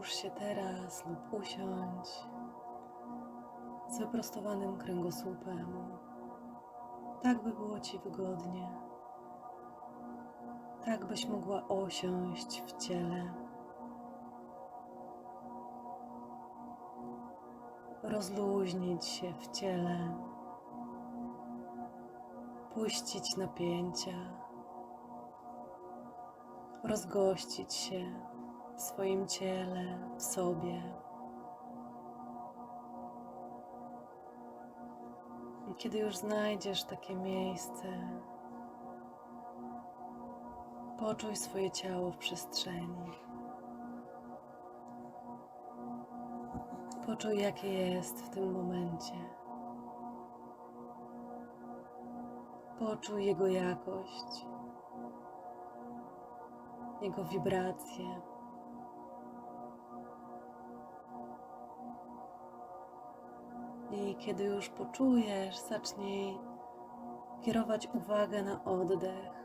Połóż się teraz lub usiądź z wyprostowanym kręgosłupem, tak by było Ci wygodnie, tak byś mogła osiąść w ciele. Rozluźnić się w ciele, puścić napięcia, rozgościć się w swoim ciele, w sobie. I kiedy już znajdziesz takie miejsce, poczuj swoje ciało w przestrzeni. Poczuj, jakie jest w tym momencie. Poczuj jego jakość, jego wibracje. Kiedy już poczujesz, zacznij kierować uwagę na oddech.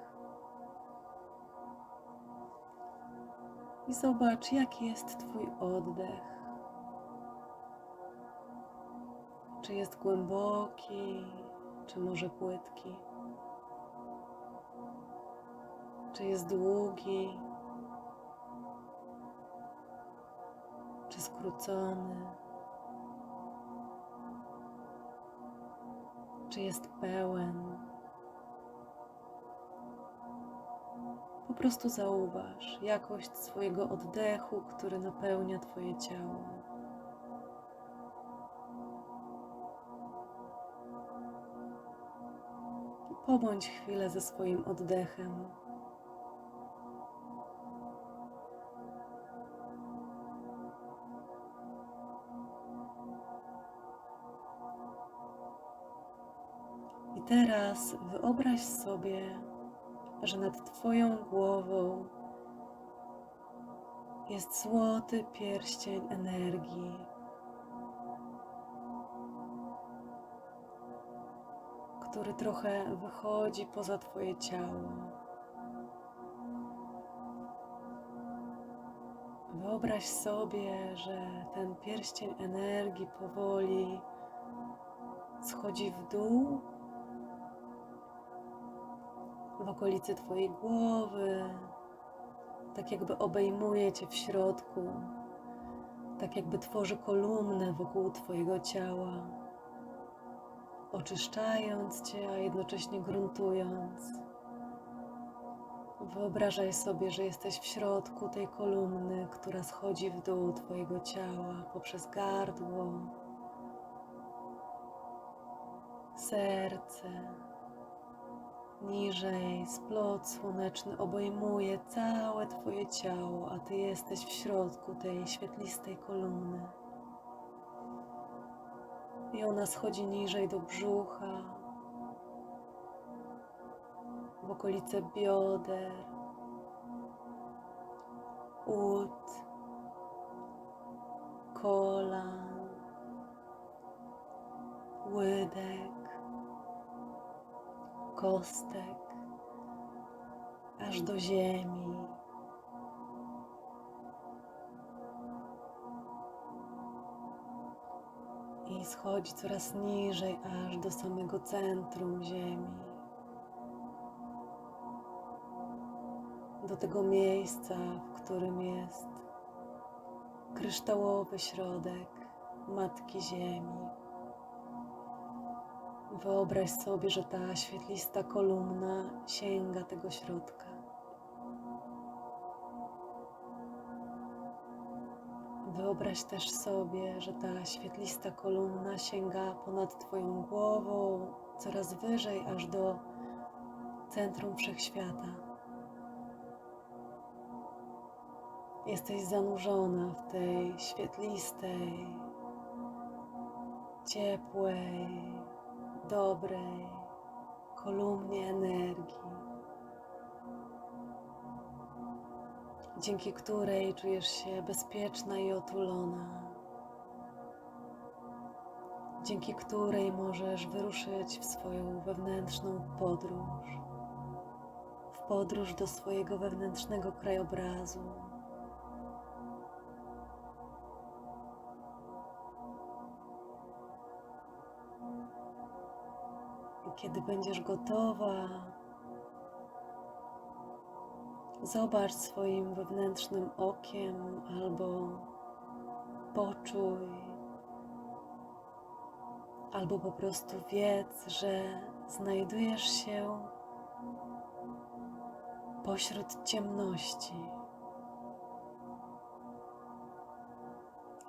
I zobacz, jaki jest Twój oddech. Czy jest głęboki, czy może płytki? Czy jest długi, czy skrócony? Czy jest pełen? Po prostu zauważ jakość swojego oddechu, który napełnia Twoje ciało. Pobądź chwilę ze swoim oddechem. Teraz wyobraź sobie, że nad Twoją głową jest złoty pierścień energii, który trochę wychodzi poza Twoje ciało. Wyobraź sobie, że ten pierścień energii powoli schodzi w dół w okolicy Twojej głowy, tak jakby obejmuje Cię w środku, tak jakby tworzy kolumnę wokół Twojego ciała, oczyszczając Cię, a jednocześnie gruntując. Wyobrażaj sobie, że jesteś w środku tej kolumny, która schodzi w dół Twojego ciała poprzez gardło, serce niżej splot słoneczny obejmuje całe Twoje ciało, a Ty jesteś w środku tej świetlistej kolumny. I ona schodzi niżej do brzucha, w okolice bioder, ud, kolan, łydek kostek, aż do ziemi. I schodzi coraz niżej, aż do samego centrum ziemi. Do tego miejsca, w którym jest kryształowy środek Matki Ziemi. Wyobraź sobie, że ta świetlista kolumna sięga tego środka. Wyobraź też sobie, że ta świetlista kolumna sięga ponad Twoją głową, coraz wyżej, aż do centrum wszechświata. Jesteś zanurzona w tej świetlistej, ciepłej, dobrej kolumnie energii, dzięki której czujesz się bezpieczna i otulona, dzięki której możesz wyruszyć w swoją wewnętrzną podróż, w podróż do swojego wewnętrznego krajobrazu, kiedy będziesz gotowa, zobacz swoim wewnętrznym okiem albo poczuj, albo po prostu wiedz, że znajdujesz się pośród ciemności.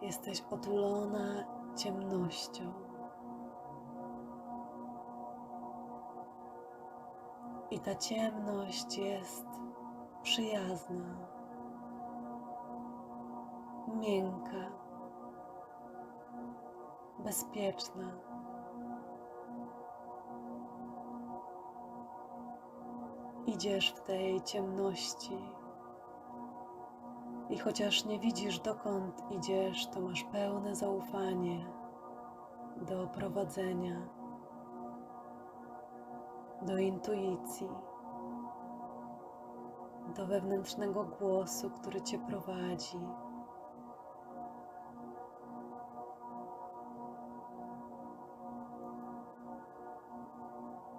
Jesteś otulona ciemnością. I ta ciemność jest przyjazna, miękka, bezpieczna. Idziesz w tej ciemności i chociaż nie widzisz dokąd idziesz, to masz pełne zaufanie do prowadzenia, do intuicji, do wewnętrznego głosu, który cię prowadzi.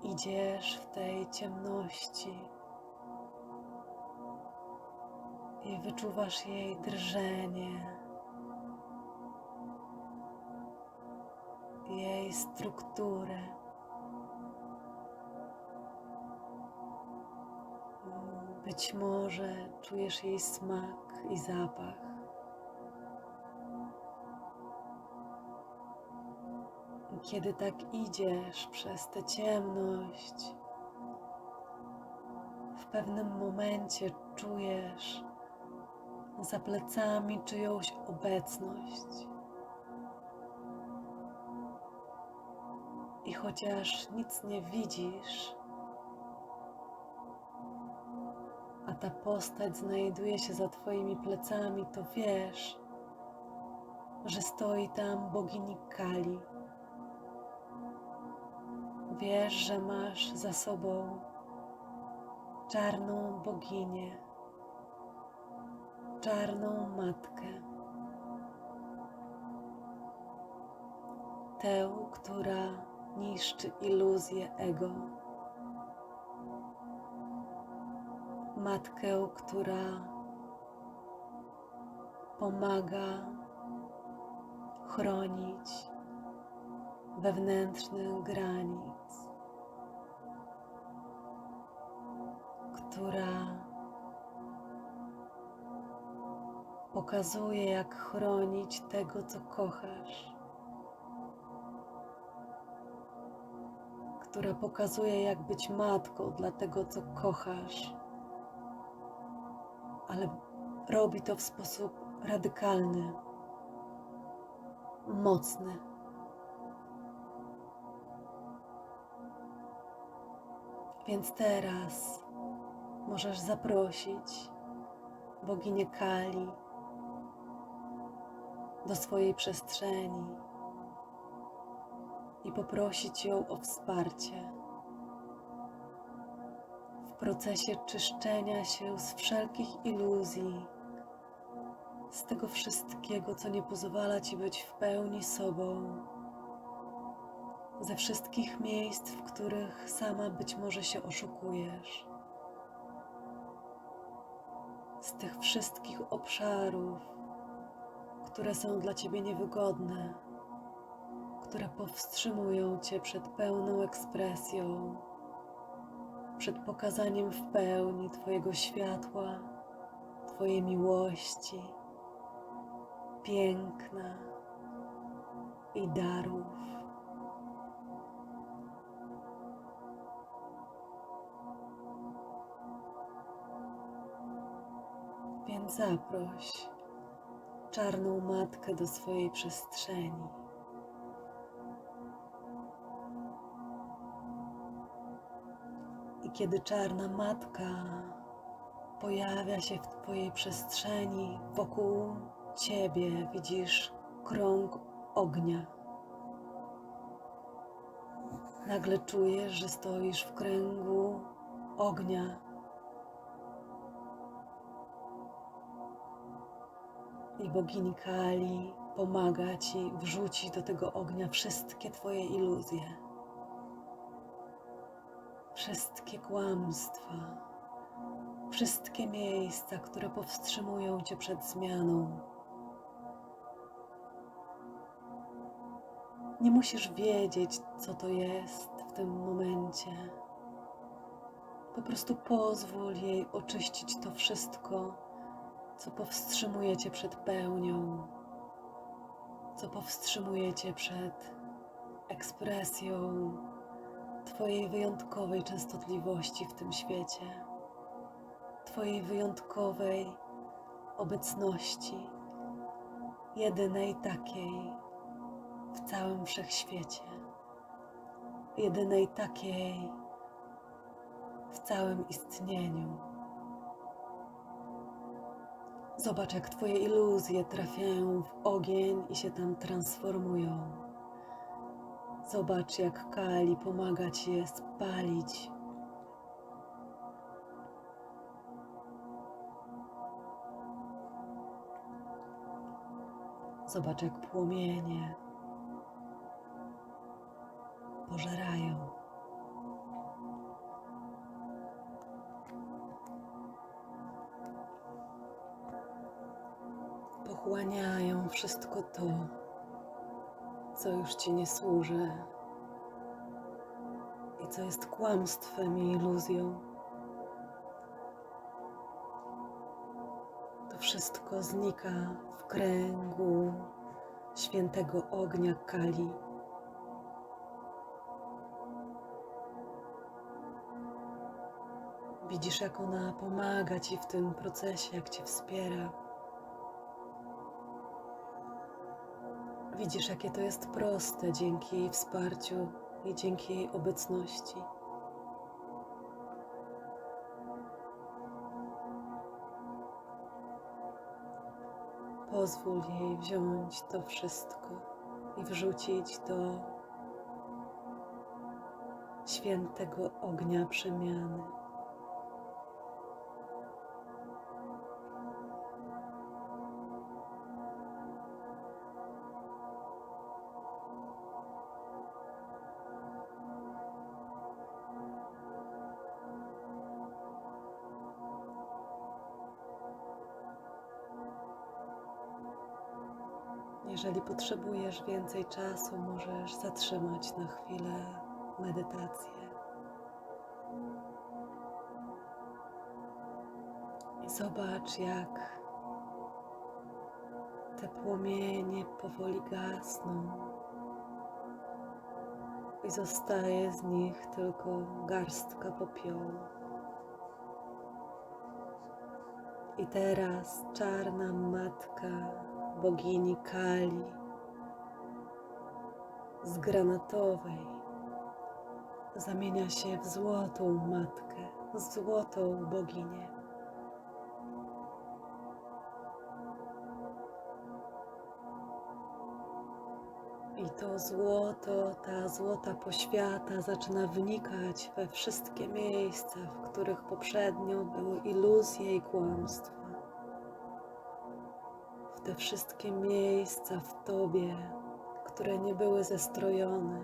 Idziesz w tej ciemności i wyczuwasz jej drżenie, jej strukturę. Być może czujesz jej smak i zapach. Kiedy tak idziesz przez tę ciemność, w pewnym momencie czujesz za plecami czyjąś obecność. I chociaż nic nie widzisz, ta postać znajduje się za Twoimi plecami, to wiesz, że stoi tam bogini Kali. Wiesz, że masz za sobą czarną boginię, czarną matkę. Tę, która niszczy iluzję ego. Matkę, która pomaga chronić wewnętrznych granic, która pokazuje, jak chronić tego, co kochasz, która pokazuje, jak być matką dla tego, co kochasz, ale robi to w sposób radykalny, mocny. Więc teraz możesz zaprosić boginię Kali do swojej przestrzeni i poprosić ją o wsparcie procesie czyszczenia się z wszelkich iluzji, z tego wszystkiego, co nie pozwala ci być w pełni sobą ze wszystkich miejsc, w których sama być może się oszukujesz, z tych wszystkich obszarów, które są dla ciebie niewygodne, które powstrzymują cię przed pełną ekspresją, przed pokazaniem w pełni Twojego światła, Twojej miłości, piękna i darów. Więc zaproś czarną matkę do swojej przestrzeni. Kiedy czarna matka pojawia się w Twojej przestrzeni, wokół Ciebie widzisz krąg ognia. Nagle czujesz, że stoisz w kręgu ognia. I bogini Kali pomaga Ci wrzucić do tego ognia wszystkie Twoje iluzje. Wszystkie kłamstwa, wszystkie miejsca, które powstrzymują Cię przed zmianą. Nie musisz wiedzieć, co to jest w tym momencie. Po prostu pozwól jej oczyścić to wszystko, co powstrzymuje Cię przed pełnią, co powstrzymuje Cię przed ekspresją Twojej wyjątkowej częstotliwości w tym świecie, Twojej wyjątkowej obecności, jedynej takiej w całym wszechświecie, jedynej takiej w całym istnieniu. Zobacz, jak Twoje iluzje trafiają w ogień i się tam transformują. Zobacz, jak Kali pomaga Ci je spalić. Zobacz, jak płomienie pożerają. Pochłaniają wszystko to, co już Ci nie służy i co jest kłamstwem i iluzją. To wszystko znika w kręgu świętego ognia Kali. Widzisz, jak ona pomaga Ci w tym procesie, jak Cię wspiera. Widzisz, jakie to jest proste dzięki jej wsparciu i dzięki jej obecności. Pozwól jej wziąć to wszystko i wrzucić do świętego ognia przemiany. Potrzebujesz więcej czasu, możesz zatrzymać na chwilę medytację. I zobacz, jak te płomienie powoli gasną i zostaje z nich tylko garstka popiołu. I teraz czarna matka bogini Kali z granatowej zamienia się w złotą matkę, złotą boginię. I to złoto, ta złota poświata zaczyna wnikać we wszystkie miejsca, w których poprzednio były iluzje i kłamstwa w te wszystkie miejsca w Tobie, które nie były zestrojone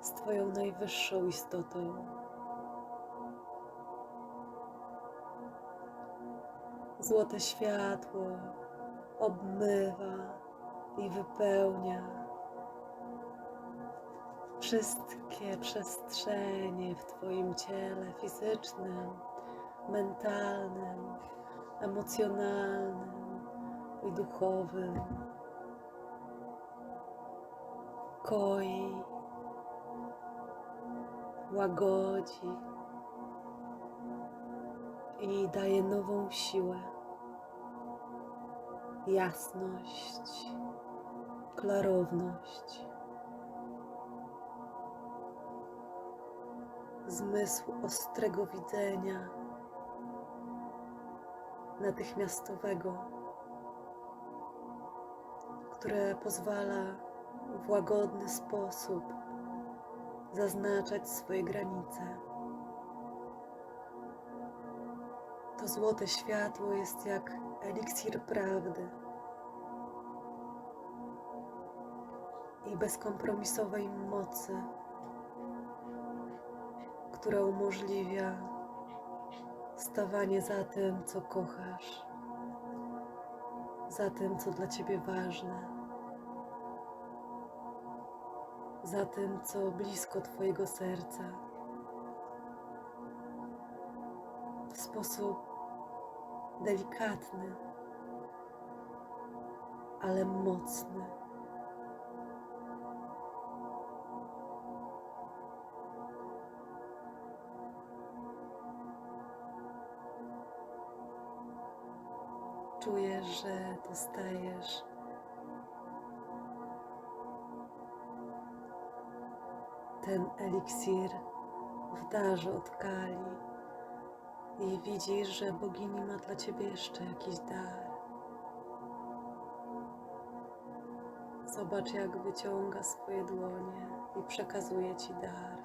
z Twoją najwyższą istotą. Złote światło obmywa i wypełnia wszystkie przestrzenie w Twoim ciele fizycznym mentalnym, emocjonalnym i duchowym. Koi, łagodzi. I daje nową siłę, jasność, klarowność. Zmysł ostrego widzenia, natychmiastowego, które pozwala w łagodny sposób zaznaczać swoje granice. To złote światło jest jak eliksir prawdy. i bezkompromisowej mocy, która umożliwia stawanie za tym, co kochasz, za tym, co dla ciebie ważne, za tym, co blisko Twojego serca. W sposób delikatny, ale mocny. Czujesz, że dostajesz ten eliksir w darze od Kali i widzisz, że bogini ma dla ciebie jeszcze jakiś dar. Zobacz, jak wyciąga swoje dłonie i przekazuje ci dar.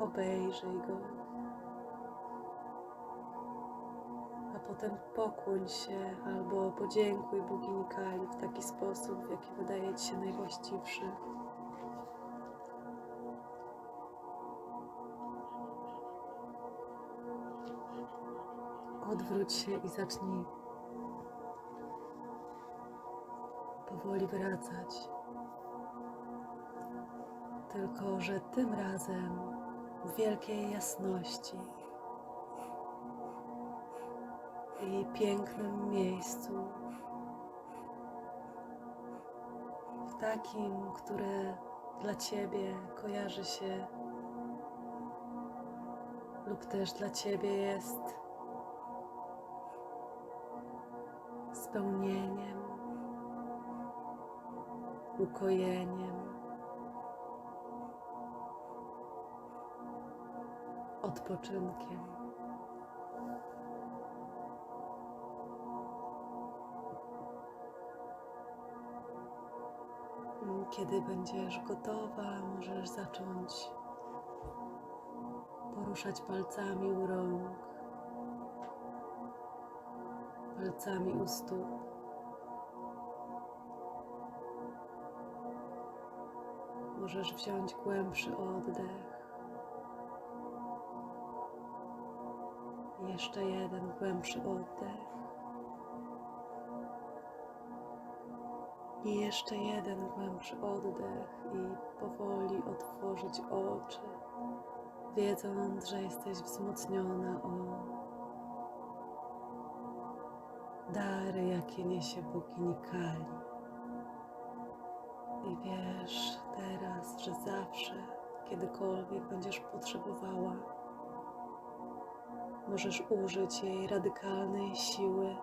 Obejrzyj go. Potem pokłoń się albo podziękuj bogini Kali w taki sposób, w jaki wydaje ci się najwłaściwszy. Odwróć się i zacznij powoli wracać. Tylko, że tym razem w wielkiej jasności i pięknym miejscu, w takim, które dla Ciebie kojarzy się lub też dla Ciebie jest spełnieniem, ukojeniem, odpoczynkiem. Kiedy będziesz gotowa, możesz zacząć poruszać palcami u rąk, palcami u stóp. Możesz wziąć głębszy oddech. Jeszcze jeden głębszy oddech. I jeszcze jeden głębszy oddech i powoli otworzyć oczy, wiedząc, że jesteś wzmocniona o dary, jakie niesie bogini Kali. I wiesz teraz, że zawsze, kiedykolwiek będziesz potrzebowała, możesz użyć jej radykalnej siły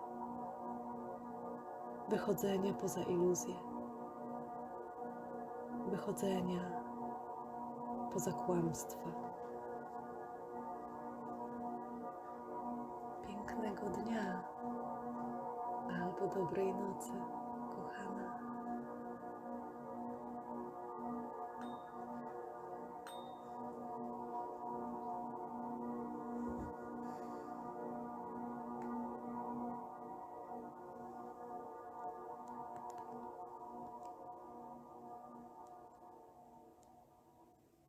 wychodzenia poza iluzję, wychodzenia poza kłamstwa. Pięknego dnia albo dobrej nocy.